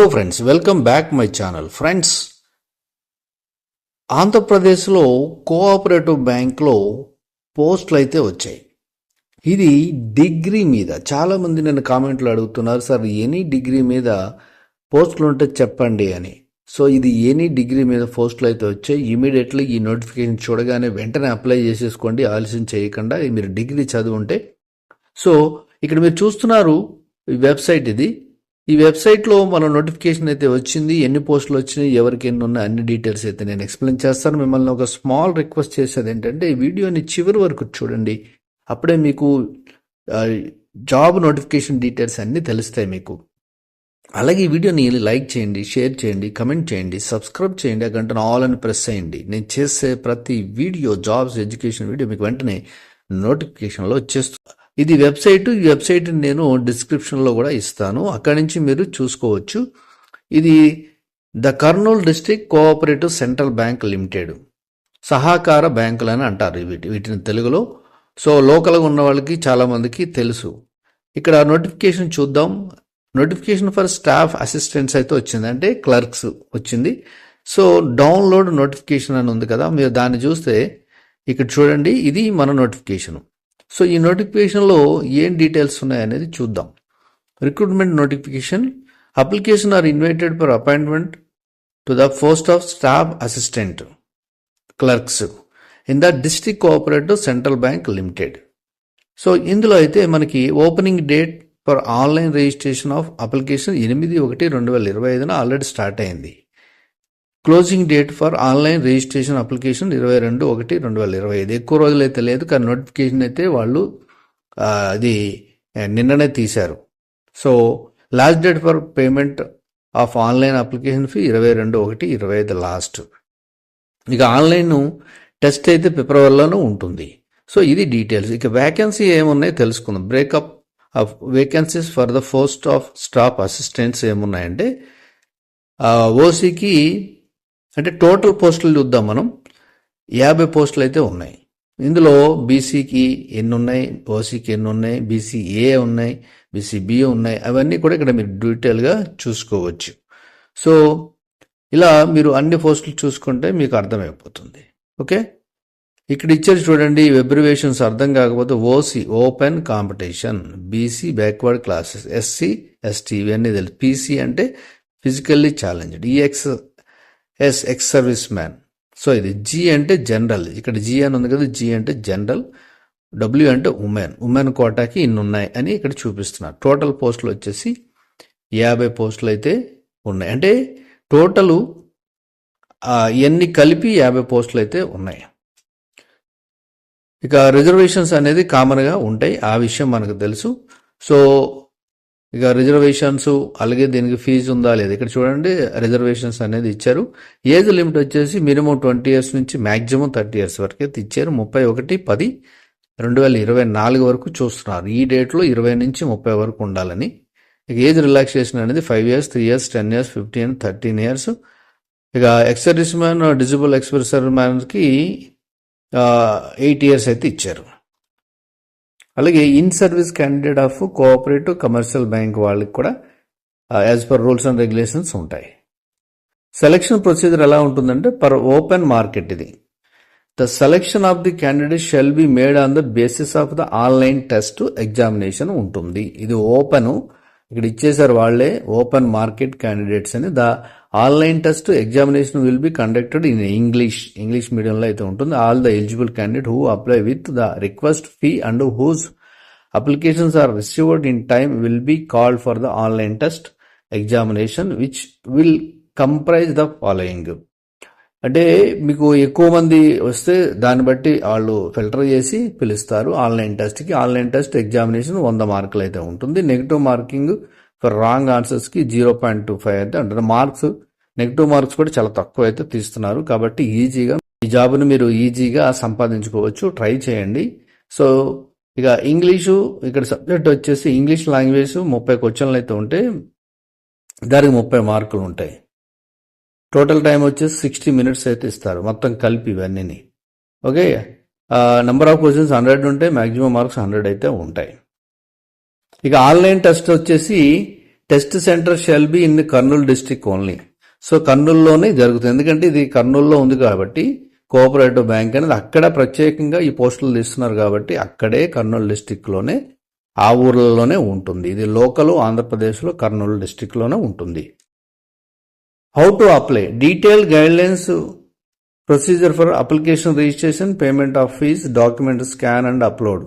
Hello friends welcome back my channel friends ఆంధ్రప్రదేశ్లో cooperative బ్యాంక్లో పోస్టులు అయితే వచ్చాయి. ఇది డిగ్రీ మీద చాలామంది నన్ను కామెంట్లు అడుగుతున్నారు సార్ ఎనీ డిగ్రీ మీద పోస్టులు ఉంటే చెప్పండి అని. సో ఇది ఎనీ డిగ్రీ మీద పోస్టులు అయితే వచ్చాయి. ఇమీడియట్లీ ఈ నోటిఫికేషన్ చూడగానే వెంటనే అప్లై చేసేసుకోండి ఆలస్యం చేయకుండా. మీరు డిగ్రీ చదివి ఉంటే సో ఇక్కడ మీరు చూస్తున్నారు ఈ వెబ్సైట్ ఇది. ఈ వెబ్సైట్లో మన నోటిఫికేషన్ అయితే వచ్చింది. ఎన్ని పోస్టులు వచ్చినాయి ఎవరికి ఎన్ని ఉన్నాయి అన్ని డీటెయిల్స్ అయితే నేను ఎక్స్ప్లెయిన్ చేస్తాను. మిమ్మల్ని ఒక స్మాల్ రిక్వెస్ట్ చేసేది ఏంటంటే ఈ వీడియోని చివరి వరకు చూడండి. అప్పుడే మీకు జాబ్ నోటిఫికేషన్ డీటెయిల్స్ అన్నీ తెలుస్తాయి మీకు. అలాగే ఈ వీడియోని లైక్ చేయండి షేర్ చేయండి కమెంట్ చేయండి సబ్స్క్రైబ్ చేయండి ఆ గంటను ఆల్ అని ప్రెస్ చేయండి. నేను చేసే ప్రతి వీడియో జాబ్స్ ఎడ్యుకేషన్ వీడియో మీకు వెంటనే నోటిఫికేషన్లో వచ్చేస్తుంది. ఇది వెబ్సైట్ ఈ వెబ్సైట్ నేను డిస్క్రిప్షన్లో కూడా ఇస్తాను. అక్కడి నుంచి మీరు చూసుకోవచ్చు. ఇది the Kurnool district cooperative central bank limited. సహకార బ్యాంకులు అని అంటారు వీటి వీటిని తెలుగులో. సో లోకల్గా ఉన్న వాళ్ళకి చాలామందికి తెలుసు. ఇక్కడ నోటిఫికేషన్ చూద్దాం. నోటిఫికేషన్ ఫర్ స్టాఫ్ అసిస్టెంట్స్ అయితే వచ్చింది. అంటే క్లర్క్స్ వచ్చింది. సో డౌన్లోడ్ నోటిఫికేషన్ అని ఉంది కదా. మీరు దాన్ని చూస్తే ఇక్కడ చూడండి. ఇది మన నోటిఫికేషన్. సో ఈ నోటిఫికేషన్లో ఏం డీటెయిల్స్ ఉన్నాయనేది చూద్దాం. Recruitment notification. Application are invited for appointment to the post of staff assistant clerks in the district cooperative central bank limited. So ఇందులో అయితే మనకి opening date for online registration of application ఎనిమిది ఒకటి రెండు వేల ఇరవై ఐదున ఆల్రెడీ స్టార్ట్ అయింది. Closing date for online registration application ఇరవై రెండు ఒకటి రెండు వేల ఇరవై ఐదు. ఎక్కువ రోజులు అయితే లేదు కానీ నోటిఫికేషన్ అయితే వాళ్ళు అది నిన్ననే తీశారు. So last date for payment of online application fee ఇరవై రెండు ఒకటి ఇరవై ఐదు లాస్ట్. ఇక ఆన్లైన్ టెస్ట్ అయితే ఫిబ్రవరిలోనూ ఉంటుంది. సో ఇది డీటెయిల్స్. ఇక వేకెన్సీ ఏమున్నాయో తెలుసుకుందాం. Breakup of vacancies for the post of staff assistants ఏమున్నాయంటే ఓసీకి అంటే టోటల్ పోస్టులు చూద్దాం మనం. యాభై పోస్టులు అయితే ఉన్నాయి. ఇందులో బీసీకి ఎన్ని ఉన్నాయి ఓసీకి ఎన్ని ఉన్నాయి బీసీ ఏ ఉన్నాయి బీసీ బి ఉన్నాయి అవన్నీ కూడా ఇక్కడ మీరు డీటెయిల్గా చూసుకోవచ్చు. సో ఇలా మీరు అన్ని పోస్టులు చూసుకుంటే మీకు అర్థమైపోతుంది. ఓకే? ఇక్కడ ఇచ్చారు చూడండి వెబ్రివేషన్స్ అర్థం కాకపోతే OC open competition BC backward classes SC ST ఇవన్నీ తెలుసు. పీసీ అంటే physically challenged E X S ex service man so ఇది జీ అంటే జనరల్ ఇక్కడ జీ అని ఉంది కదా జీ అంటే జనరల్ డబ్ల్యూ అంటే ఉమెన్ ఉమెన్ కోటాకి ఇన్ని ఉన్నాయి అని ఇక్కడ చూపిస్తున్నారు. టోటల్ పోస్టులు వచ్చేసి యాభై పోస్టులు అయితే ఉన్నాయి. అంటే టోటలు ఎన్ని ఇవన్నీ కలిపి యాభై పోస్టులు అయితే ఉన్నాయి. ఇక రిజర్వేషన్స్ అనేది కామన్గా ఉంటాయి. ఆ విషయం మనకు తెలుసు. సో ఇక రిజర్వేషన్స్ అలాగే దీనికి ఫీజు ఉందా లేదా? ఇక్కడ చూడండి రిజర్వేషన్స్ అనేది ఇచ్చారు. ఏజ్ లిమిట్ వచ్చేసి మినిమం ట్వంటీ ఇయర్స్ నుంచి మ్యాక్సిమం థర్టీ ఇయర్స్ వరకు అయితే ఇచ్చారు. ముప్పై ఒకటి పది రెండు వేల ఇరవై నాలుగు వరకు చూస్తున్నారు. ఈ డేట్లో ఇరవై నుంచి ముప్పై వరకు ఉండాలని. ఇక ఏజ్ రిలాక్సేషన్ అనేది five years three years ten years fifteen thirteen years ఇక ఎక్సర్విస్ మ్యాన్ డిజిబుల్ ఎక్స్ప్రెసర్ మ్యాన్కి ఎయిట్ ఇయర్స్ అయితే ఇచ్చారు. అలాగే in service candidate of cooperative commercial bank వాళ్ళకి కూడా as per rules and regulations ఉంటాయి. సెలక్షన్ ప్రొసీజర్ ఎలా ఉంటుందంటే పర్ ఓపెన్ మార్కెట్ ఇది. The selection of the candidate shall be made on the basis of the online test examination ఉంటుంది. ఇది open ఇక్కడ ఇచ్చేసారు వాళ్ళే ఓపెన్ మార్కెట్ క్యాండిడేట్స్ అని. The online test examination will be conducted in English English మీడియంలో అయితే ఉంటుంది. All the eligible candidate who apply with the request fee and whose applications are received in time will be called for the online test examination which will comprise the following అంటే మీకు ఎక్కువ మంది వస్తే దాన్ని బట్టి వాళ్ళు ఫిల్టర్ చేసి పిలుస్తారు. ఆన్లైన్ టెస్ట్కి ఆన్లైన్ టెస్ట్ ఎగ్జామినేషన్ వంద మార్కులు అయితే ఉంటుంది. నెగిటివ్ మార్కింగ్ ఫర్ రాంగ్ ఆన్సర్స్కి జీరో పాయింట్ టూ ఫైవ్ అయితే ఉంటుంది. మార్క్స్ నెగిటివ్ మార్క్స్ కూడా చాలా తక్కువ అయితే తీస్తున్నారు. కాబట్టి ఈజీగా ఈ జాబ్ని మీరు ఈజీగా సంపాదించుకోవచ్చు. ట్రై చేయండి. సో ఇక ఇంగ్లీషు ఇక్కడ సబ్జెక్ట్ వచ్చేసి ఇంగ్లీష్ లాంగ్వేజ్ ముప్పై క్వశ్చన్లు అయితే ఉంటే దానికి ముప్పై మార్కులు ఉంటాయి. టోటల్ టైం వచ్చేసి సిక్స్టీ మినిట్స్ అయితే ఇస్తారు. మొత్తం కలిపి ఇవన్నీ okay number of questions hundred ఉంటే మాక్సిమం మార్క్స్ హండ్రెడ్ అయితే ఉంటాయి. ఇక ఆన్లైన్ టెస్ట్ వచ్చేసి test centre shall be in Kurnool district only so కర్నూలులోనే జరుగుతుంది. ఎందుకంటే ఇది కర్నూలులో ఉంది కాబట్టి కోఆపరేటివ్ బ్యాంక్ అనేది అక్కడ ప్రత్యేకంగా ఈ పోస్టులు తీస్తున్నారు కాబట్టి అక్కడే కర్నూలు డిస్టిక్లోనే ఆ ఊర్లలోనే ఉంటుంది. ఇది లోకల్ ఆంధ్రప్రదేశ్లో కర్నూలు డిస్టిక్లోనే ఉంటుంది. How to apply detail guidelines procedure for application registration payment of fees document scan and upload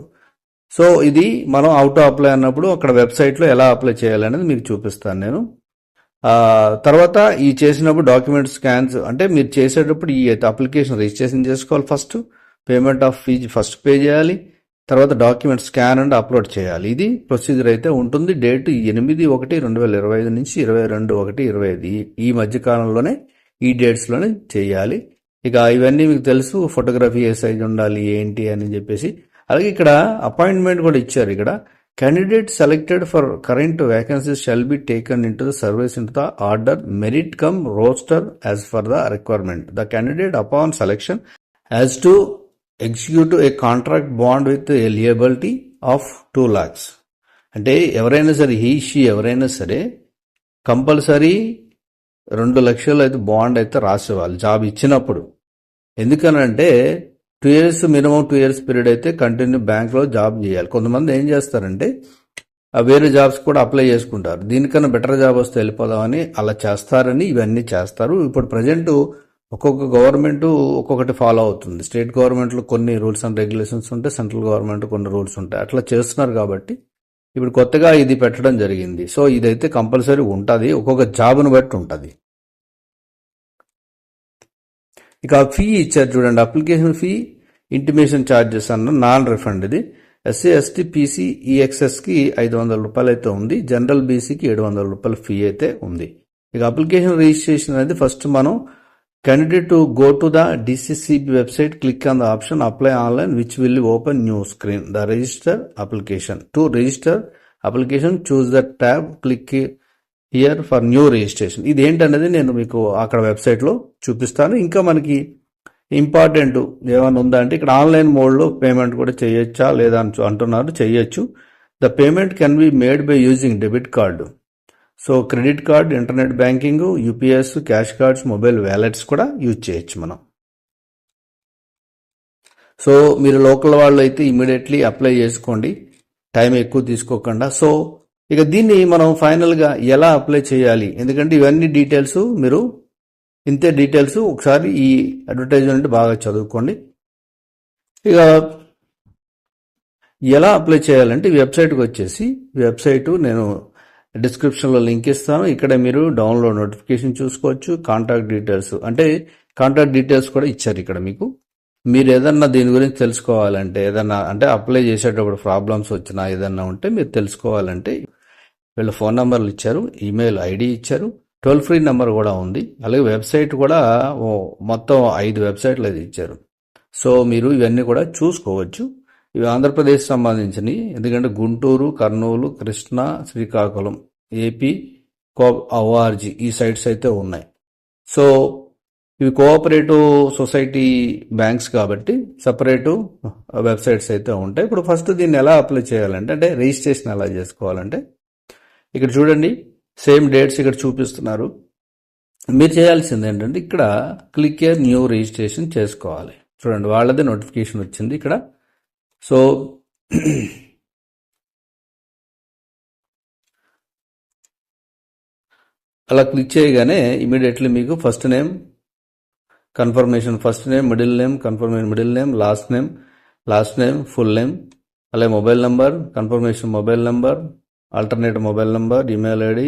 so ఇది మనం అవుట్ అప్లై అన్నప్పుడు అక్కడ వెబ్సైట్లో ఎలా అప్లై చేయాలనేది మీకు చూపిస్తాను నేను. తర్వాత ఈ చేసినప్పుడు డాక్యుమెంట్ స్కాన్స్ అంటే మీరు చేసేటప్పుడు ఈ అప్లికేషన్ రిజిస్ట్రేషన్ చేసుకోవాలి first payment of fees first pay చేయాలి. తర్వాత డాక్యుమెంట్ స్కాన్ అండ్ అప్లోడ్ చేయాలి. ఇది ప్రొసీజర్ అయితే ఉంటుంది. డేట్ ఎనిమిది ఒకటి రెండు వేల ఇరవై ఐదు నుంచి ఇరవై రెండు ఒకటి ఇరవై ఐదు. ఈ- మధ్య కాలంలోనే ఈ డేట్స్లోనే చేయాలి. ఇక ఇవన్నీ మీకు తెలుసు ఫోటోగ్రఫీ ఏ సైజ్ ఉండాలి ఏంటి అని చెప్పేసి. అలాగే ఇక్కడ అపాయింట్మెంట్ కూడా ఇచ్చారు ఇక్కడ. Candidate selected for current vacancies shall be taken into the service in the order merit cum roster as per the requirement the candidate upon selection has to execute a contract bond with a liability of two lakhs. అంటే ఎవరైనా సరే he she ఎవరైనా సరే compulsory రెండు లక్షలు అయితే bond అయితే రాసేవాళ్ళు జాబ్ ఇచ్చినప్పుడు. ఎందుకనంటే two years minimum two years period అయితే కంటిన్యూ బ్యాంక్లో జాబ్ చేయాలి. కొంతమంది ఏం చేస్తారంటే ఆ వేరే జాబ్స్ కూడా అప్లై చేసుకుంటారు. దీనికన్నా బెటర్ జాబ్ వస్తే వెళ్ళిపోదామని అలా చేస్తారని ఇవన్నీ చేస్తారు. ఇప్పుడు ప్రజెంట్ ఒక్కొక్క గవర్నమెంట్ ఒక్కొక్కటి ఫాలో అవుతుంది. స్టేట్ గవర్నమెంట్లో కొన్ని రూల్స్ అండ్ రెగ్యులేషన్స్ ఉంటాయి సెంట్రల్ గవర్నమెంట్ కొన్ని రూల్స్ ఉంటాయి. అట్లా చేస్తున్నారు కాబట్టి ఇప్పుడు కొత్తగా ఇది పెట్టడం జరిగింది. సో ఇదైతే కంపల్సరీ ఉంటుంది. ఒక్కొక్క జాబ్ను బట్టి ఉంటుంది. ఇక ఫీ ఇచ్చారు చూడండి. అప్లికేషన్ ఫీ ఇంటిమేషన్ ఛార్జెస్ అన్న నాన్ రిఫండ్ ఇది. ఎస్సీ ఎస్టీ పీసీ ఈఎక్స్ఎస్కి ఐదు వందల రూపాయలు అయితే ఉంది. జనరల్ బీసీకి ఏడు వందల రూపాయల ఫీ అయితే ఉంది. ఇక అప్లికేషన్ రిజిస్ట్రేషన్ అనేది ఫస్ట్ మనం candidate to go to the DCCB website, click on the option apply online, which will open new screen. The register application. To register application, choose the tab, click here for new registration ఇది ఏంటనేది నేను మీకు అక్కడ వెబ్సైట్లో చూపిస్తాను ఇంకా మనకి important ఏమైనా ఉందా అంటే ఇక్కడ ఆన్లైన్ మోడ్లో పేమెంట్ కూడా చేయొచ్చా లేదా అని అంటున్నారు చేయొచ్చు the payment can be made by using debit card so credit card internet banking UPS cash cards mobile wallets కూడా యూజ్ చేయొచ్చు మనం. సో మీరు లోకల్ వాళ్ళు అయితే ఇమీడియట్లీ అప్లై చేసుకోండి. టైం ఎక్కువ తీసుకోకుండా. సో ఇక దీన్ని మనం ఫైనల్గా ఎలా అప్లై చేయాలి? ఎందుకంటే ఇవన్నీ డీటెయిల్స్ మీరు ఇంతే డీటెయిల్స్ ఒకసారి ఈ అడ్వర్టైజ్మెంట్ బాగా చదువుకోండి. ఇక ఎలా అప్లై చేయాలంటే ఈ వెబ్సైట్కి వచ్చేసి వెబ్సైట్ నేను డిస్క్రిప్షన్లో లింక్ ఇస్తాను. ఇక్కడ మీరు డౌన్లోడ్ నోటిఫికేషన్ చూసుకోవచ్చు. Contact details. అంటే కాంటాక్ట్ డీటెయిల్స్ కూడా ఇచ్చారు ఇక్కడ మీకు. మీరు ఏదన్నా దీని గురించి తెలుసుకోవాలంటే ఏదన్నా అంటే అప్లై చేసేటప్పుడు ప్రాబ్లమ్స్ వచ్చినా ఏదన్నా ఉంటే మీరు తెలుసుకోవాలంటే వీళ్ళ ఫోన్ నెంబర్లు ఇచ్చారు. ఈమెయిల్ ఐడి ఇచ్చారు. టోల్ ఫ్రీ నెంబర్ కూడా ఉంది. అలాగే వెబ్సైట్ కూడా మొత్తం ఐదు వెబ్సైట్లు అది ఇచ్చారు. సో మీరు ఇవన్నీ కూడా చూసుకోవచ్చు. ఇవి ఆంధ్రప్రదేశ్ సంబంధించినవి. ఎందుకంటే Guntur Kurnool Krishna Srikakulam AP co org ఈ సైట్స్ అయితే ఉన్నాయి. సో ఇవి కోఆపరేటివ్ సొసైటీ బ్యాంక్స్ కాబట్టి సపరేటు వెబ్సైట్స్ అయితే ఉంటాయి. ఇప్పుడు ఫస్ట్ దీన్ని ఎలా అప్లై చేయాలంటే అంటే రిజిస్ట్రేషన్ ఎలా చేసుకోవాలంటే ఇక్కడ చూడండి సేమ్ డేట్స్ ఇక్కడ చూపిస్తున్నారు. మీరు చేయాల్సింది ఏంటంటే ఇక్కడ క్లిక్ ఇయర్ న్యూ రిజిస్ట్రేషన్ చేసుకోవాలి. చూడండి వాళ్ళదే నోటిఫికేషన్ వచ్చింది ఇక్కడ. సో అలా క్లిక్ చేయగానే ఇమీడియట్లీ మీకు first name confirmation first name middle name confirmation middle name last name last name full name అలాగే mobile number confirmation mobile number alternate mobile number email ID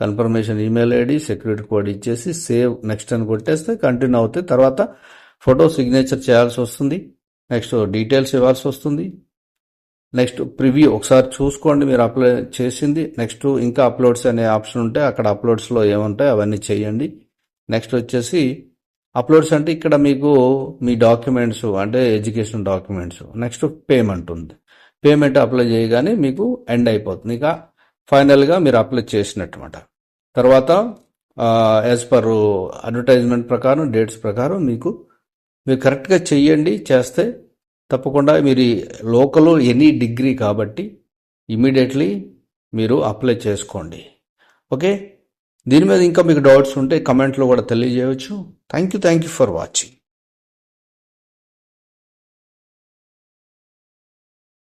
confirmation email ID security code ఇచ్చేసి save next అని కొట్టేస్తే continue అవుతాయి తర్వాత photo signature చేయాల్సి వస్తుంది. Next details ఇవ్వాల్సి వస్తుంది. Next preview. ఒకసారి చూసుకోండి మీరు అప్లై చేసింది. నెక్స్ట్ ఇంకా అప్లోడ్స్ అనే ఆప్షన్ ఉంటే అక్కడ అప్లోడ్స్లో ఏముంటాయి అవన్నీ చేయండి. నెక్స్ట్ వచ్చేసి అప్లోడ్స్ అంటే ఇక్కడ మీకు మీ డాక్యుమెంట్స్ అంటే ఎడ్యుకేషన్ డాక్యుమెంట్స్. నెక్స్ట్ పేమెంట్ ఉంది. పేమెంట్ అప్లై చేయగానే మీకు ఎండ్ అయిపోతుంది. ఇక ఫైనల్గా మీరు అప్లై చేసినట్టుమాట. తర్వాత యాజ్ పర్ అడ్వర్టైజ్మెంట్ ప్రకారం డేట్స్ ప్రకారం మీకు మీరు కరెక్ట్గా చెయ్యండి చేస్తే తప్పకుండా మీరు లోకల్ ఎనీ డిగ్రీ కాబట్టి ఇమీడియట్లీ మీరు అప్లై చేసుకోండి. ఓకే? దీని మీద ఇంకా మీకు డౌట్స్ ఉంటే కమెంట్లో కూడా తెలియజేయవచ్చు. Thank you thank you for watching.